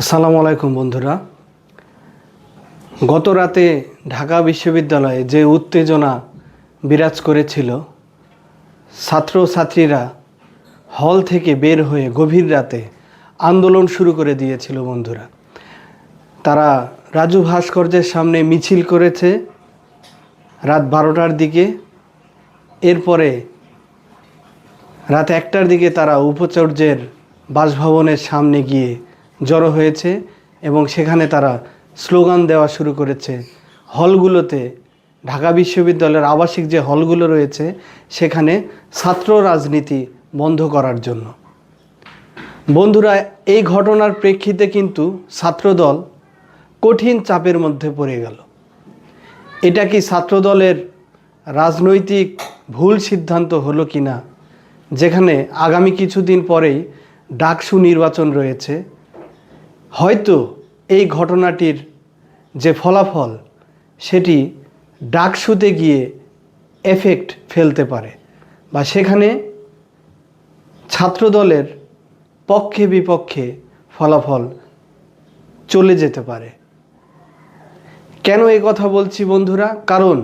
আসসালামু আলাইকুম বন্ধুরা। গত রাতে ঢাকা বিশ্ববিদ্যালয়ে যে উত্তেজনা বিরাজ করেছিল ছাত্রছাত্রীরা হল থেকে বের হয়ে গভীর রাতে আন্দোলন শুরু করে দিয়েছিল বন্ধুরা। তারা রাজু ভাস্কর্যের সামনে মিছিল করেছে রাত বারোটার দিকে। এরপরে রাত একটার দিকে তারা উপচর্যের বাসভবনের সামনে গিয়ে জড়ো হয়েছে এবং সেখানে তারা স্লোগান দেওয়া শুরু করেছে। হলগুলোতে ঢাকা বিশ্ববিদ্যালয়ের আবাসিক যে হলগুলো রয়েছে, সেখানে ছাত্র রাজনীতি বন্ধ করার জন্য। বন্ধুরা, এই ঘটনার প্রেক্ষিতে কিন্তু ছাত্রদল কঠিন চাপের মধ্যে পড়ে গেল। এটা কি ছাত্রদলের রাজনৈতিক ভুল সিদ্ধান্ত হলো কি না যেখানে আগামী কিছুদিন পরেই ডাকসু নির্বাচন রয়েছে হয়তো এই ঘটনাটির যে ফলাফল, সেটি ডাকসুতে গিয়ে এফেক্ট ফেলতে পারে বা সেখানে ছাত্রদলের পক্ষে বিপক্ষে ফলাফল চলে যেতে পারে। কেন এই কথা বলছি বন্ধুরা? কারণ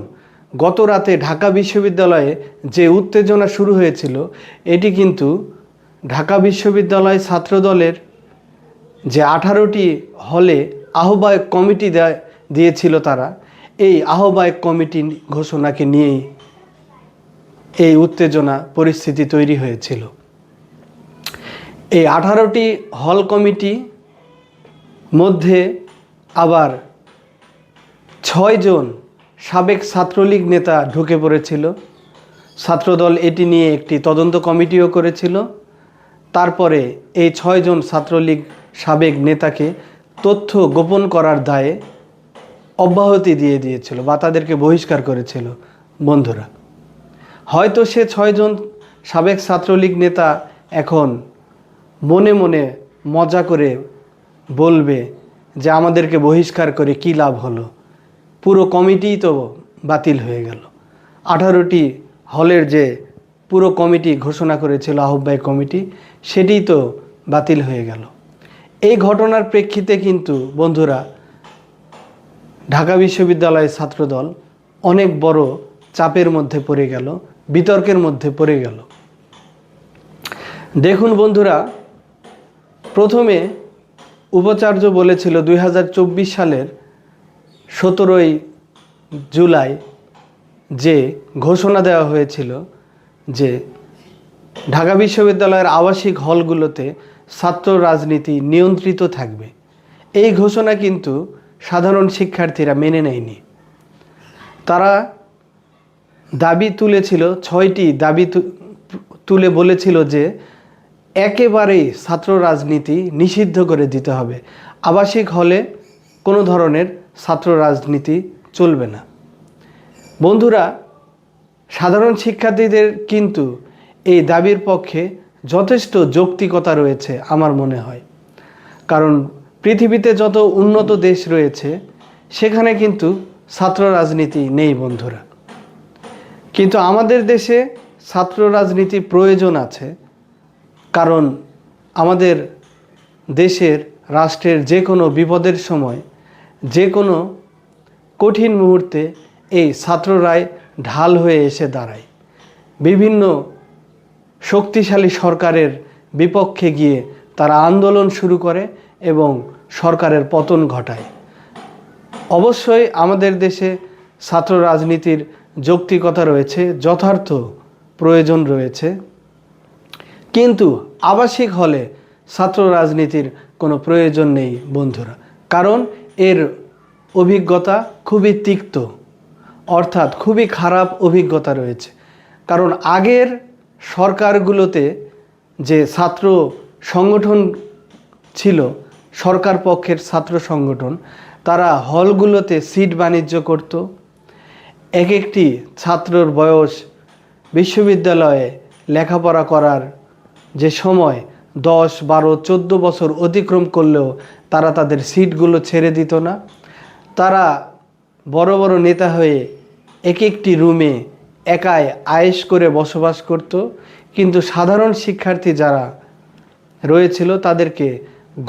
গত রাতে ঢাকা বিশ্ববিদ্যালয়ে যে উত্তেজনা শুরু হয়েছিল, এটি কিন্তু ঢাকা বিশ্ববিদ্যালয় ছাত্রদলের যে আঠারোটি হলে আহ্বায়ক কমিটি দেয় দিয়েছিল তারা। এই আহ্বায়ক কমিটি ঘোষণাকে নিয়েই এই উত্তেজনা পরিস্থিতি তৈরি হয়েছিল। এই আঠারোটি হল কমিটি মধ্যে আবার ছয়জন সাবেক ছাত্রলীগ নেতা ঢুকে পড়েছিল। ছাত্রদল এটি নিয়ে একটি তদন্ত কমিটিও করেছিল। তারপরে এই ছয়জন ছাত্রলীগ সাবেক নেতাকে তথ্য গোপন করার দায়ে অব্যাহতি দিয়ে দিয়েছিল বা তাদেরকে বহিষ্কার করেছিল বন্ধুরা। হয়তো সে ছয়জন সাবেক ছাত্রলীগ নেতা এখন মনে মনে মজা করে বলবে যে আমাদেরকে বহিষ্কার করে কী লাভ হলো। পুরো কমিটিই তো বাতিল হয়ে গেল। আঠারোটি হলের যে পুরো কমিটি ঘোষণা করেছিল আহ্বায়ক কমিটি, সেটিই তো বাতিল হয়ে গেল। এই ঘটনার প্রেক্ষিতে কিন্তু বন্ধুরা, ঢাকা বিশ্ববিদ্যালয়ের ছাত্রদল অনেক বড় চাপের মধ্যে পড়ে গেল, বিতর্কের মধ্যে পড়ে গেল। দেখুন বন্ধুরা, প্রথমে উপাচার্য বলেছিল দু হাজার চব্বিশ সালের সতেরোই জুলাই যে ঘোষণা দেওয়া হয়েছিল যে ঢাকা বিশ্ববিদ্যালয়ের আবাসিক হলগুলোতে ছাত্র রাজনীতি নিয়ন্ত্রিত থাকবে। এই ঘোষণা কিন্তু সাধারণ শিক্ষার্থীরা মেনে নেয়নি। তারা দাবি তুলেছিল, ছয়টি দাবি তুলে বলেছিল যে একেবারেই ছাত্র রাজনীতি নিষিদ্ধ করে দিতে হবে। আবাসিক হলে কোনো ধরনের ছাত্র রাজনীতি চলবে না। বন্ধুরা, সাধারণ শিক্ষার্থীদের কিন্তু এই দাবির পক্ষে যথেষ্ট যৌক্তিকতা রয়েছে আমার মনে হয়। কারণ পৃথিবীতে যত উন্নত দেশ রয়েছে, সেখানে কিন্তু ছাত্র রাজনীতি নেই বন্ধুরা। কিন্তু আমাদের দেশে ছাত্র রাজনীতি প্রয়োজন আছে, কারণ আমাদের দেশের রাষ্ট্রের যে কোনো বিপদের সময় যে কোনো কঠিন মুহূর্তে এই ছাত্ররাই ঢাল হয়ে এসে দাঁড়ায়। বিভিন্ন শক্তিশালী সরকারের বিপক্ষে গিয়ে তারা আন্দোলন শুরু করে এবং সরকারের পতন ঘটায়। অবশ্যই আমাদের দেশে ছাত্র রাজনীতির যৌক্তিকতা রয়েছে, যথার্থ প্রয়োজন রয়েছে। কিন্তু আবাসিক হলে ছাত্র রাজনীতির কোনো প্রয়োজন নেই বন্ধুরা, কারণ এর অভিজ্ঞতা খুবই তিক্ত, অর্থাৎ খুবই খারাপ অভিজ্ঞতা রয়েছে। কারণ আগের সরকারগুলোতে যে ছাত্র সংগঠন ছিল, সরকার পক্ষের ছাত্র সংগঠন, তারা হলগুলোতে সিট বাণিজ্য করত। এক একটি ছাত্রর বয়স বিশ্ববিদ্যালয়ে লেখাপড়া করার যে সময় দশ, বারো, চোদ্দ বছর অতিক্রম করলেও তারা তাদের সিটগুলো ছেড়ে দিত না। তারা বড় বড় নেতা হয়ে এক একটি রুমে একাই আয়েশ করে বসবাস করত, কিন্তু সাধারণ শিক্ষার্থী যারা রয়েছিল তাদেরকে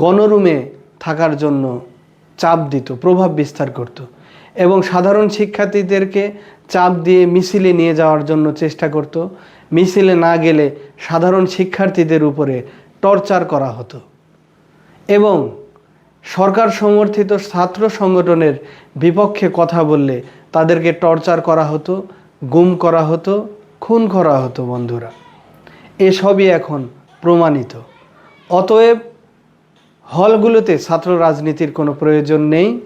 গণরুমে থাকার জন্য চাপ দিত, প্রভাব বিস্তার করত এবং সাধারণ শিক্ষার্থীদেরকে চাপ দিয়ে মিছিলে নিয়ে যাওয়ার জন্য চেষ্টা করত। মিছিলে না গেলে সাধারণ শিক্ষার্থীদের উপরে টর্চার করা হতো এবং সরকার সমর্থিত ছাত্র সংগঠনের বিপক্ষে কথা বললে তাদেরকে টর্চার করা হতো। গুম করা হতো, খুন করা হতো বন্ধুরা। এসবই এখন প্রমাণিত। অতএব হলগুলোতে ছাত্র রাজনীতির কোনো প্রয়োজন নেই।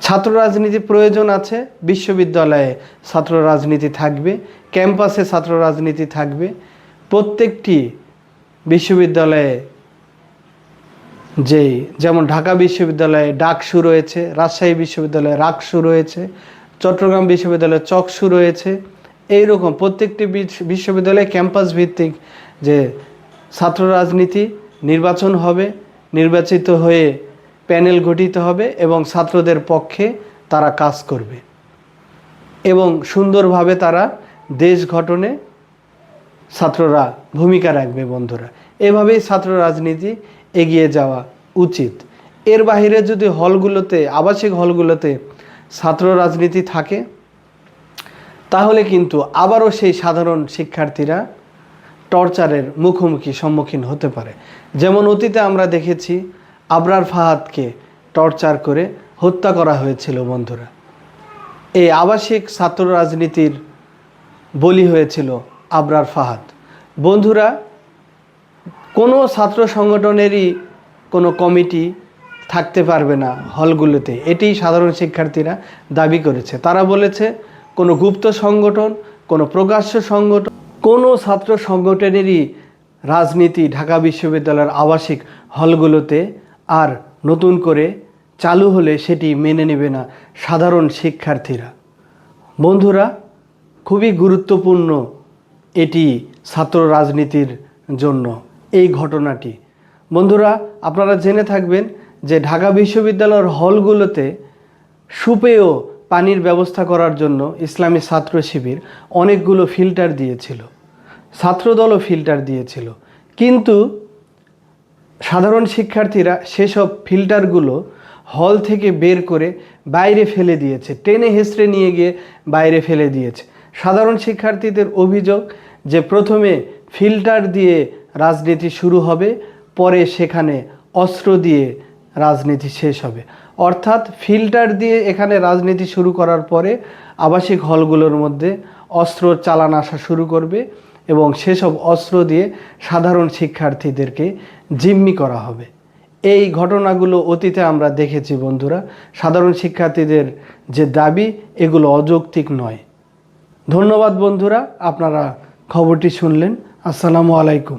ছাত্র রাজনীতি প্রয়োজন আছে, বিশ্ববিদ্যালয়ে ছাত্র রাজনীতি থাকবে, ক্যাম্পাসে ছাত্র রাজনীতি থাকবে। প্রত্যেকটি বিশ্ববিদ্যালয়ে যে যেমন ঢাকা বিশ্ববিদ্যালয়ে ডাকসু রয়েছে, রাজশাহী বিশ্ববিদ্যালয়ে রাকসু রয়েছে চট্টগ্রাম বিশ্ববিদ্যালয়ে চকসু রয়েছে এই রকম প্রত্যেকটি বিশ- বিশ্ববিদ্যালয়ে ক্যাম্পাস ভিত্তিক যে ছাত্র রাজনীতি নির্বাচন হবে, নির্বাচিত হয়ে প্যানেল গঠিত হবে এবং ছাত্রদের পক্ষে তারা কাজ করবে। এবং সুন্দরভাবে তারা দেশ গঠনে ছাত্ররা ভূমিকা রাখবে বন্ধুরা। এভাবেই ছাত্র রাজনীতি এগিয়ে যাওয়া উচিত। এর বাইরে যদি হলগুলোতে, আবাসিক হলগুলোতে ছাত্র রাজনীতি থাকে, তাহলে কিন্তু আবারও সেই সাধারণ শিক্ষার্থীরা টর্চারের মুখোমুখি সম্মুখীন হতে পারে। যেমন অতীতে আমরা দেখেছি, আবরার ফাহাদকে টর্চার করে হত্যা করা হয়েছিল বন্ধুরা। এই আবাসিক ছাত্র রাজনীতির বলি হয়েছিল আবরার ফাহাদ। বন্ধুরা, কোনো ছাত্র সংগঠনেরই কোনো কমিটি থাকতে পারবে না হলগুলোতে। এটি সাধারণ শিক্ষার্থীরা দাবি করেছে। তারা বলেছে, কোনো গুপ্ত সংগঠন, কোনো প্রকাশ্য সংগঠন, কোনো ছাত্র সংগঠনেরই রাজনীতি ঢাকা বিশ্ববিদ্যালয়ের আবাসিক হলগুলোতে আর নতুন করে চালু হলে সেটি মেনে নেবে না সাধারণ শিক্ষার্থীরা। বন্ধুরা, খুবই গুরুত্বপূর্ণ এটি ছাত্র রাজনীতির জন্য এই ঘটনাটি। বন্ধুরা, আপনারা জেনে থাকবেন যে ঢাকা বিশ্ববিদ্যালয়ের হলগুলোতে সুপেয় পানির ব্যবস্থা করার জন্য ইসলামী ছাত্র শিবির অনেকগুলো ফিল্টার দিয়েছিল, ছাত্রদলও ফিল্টার দিয়েছিল। কিন্তু সাধারণ শিক্ষার্থীরা সেসব ফিল্টারগুলো হল থেকে বের করে বাইরে ফেলে দিয়েছে, টেনে হেসড়ে নিয়ে গিয়ে বাইরে ফেলে দিয়েছে। সাধারণ শিক্ষার্থীদের অভিযোগ যে প্রথমে ফিল্টার দিয়ে রাজনীতি শুরু হবে, পরে সেখানে অস্ত্র দিয়ে রাজনীতি শেষ হবে। অর্থাৎ ফিল্টার দিয়ে এখানে রাজনীতি শুরু করার পরে আবাসিক হলগুলোর মধ্যে অস্ত্র চালান আসা শুরু করবে এবং সেসব অস্ত্র দিয়ে সাধারণ শিক্ষার্থীদেরকে জিম্মি করা হবে। এই ঘটনাগুলো অতীতে আমরা দেখেছি বন্ধুরা। সাধারণ শিক্ষার্থীদের যে দাবি, এগুলো অযৌক্তিক নয়। ধন্যবাদ বন্ধুরা, আপনারা খবরটি শুনলেন। আসসালামু আলাইকুম।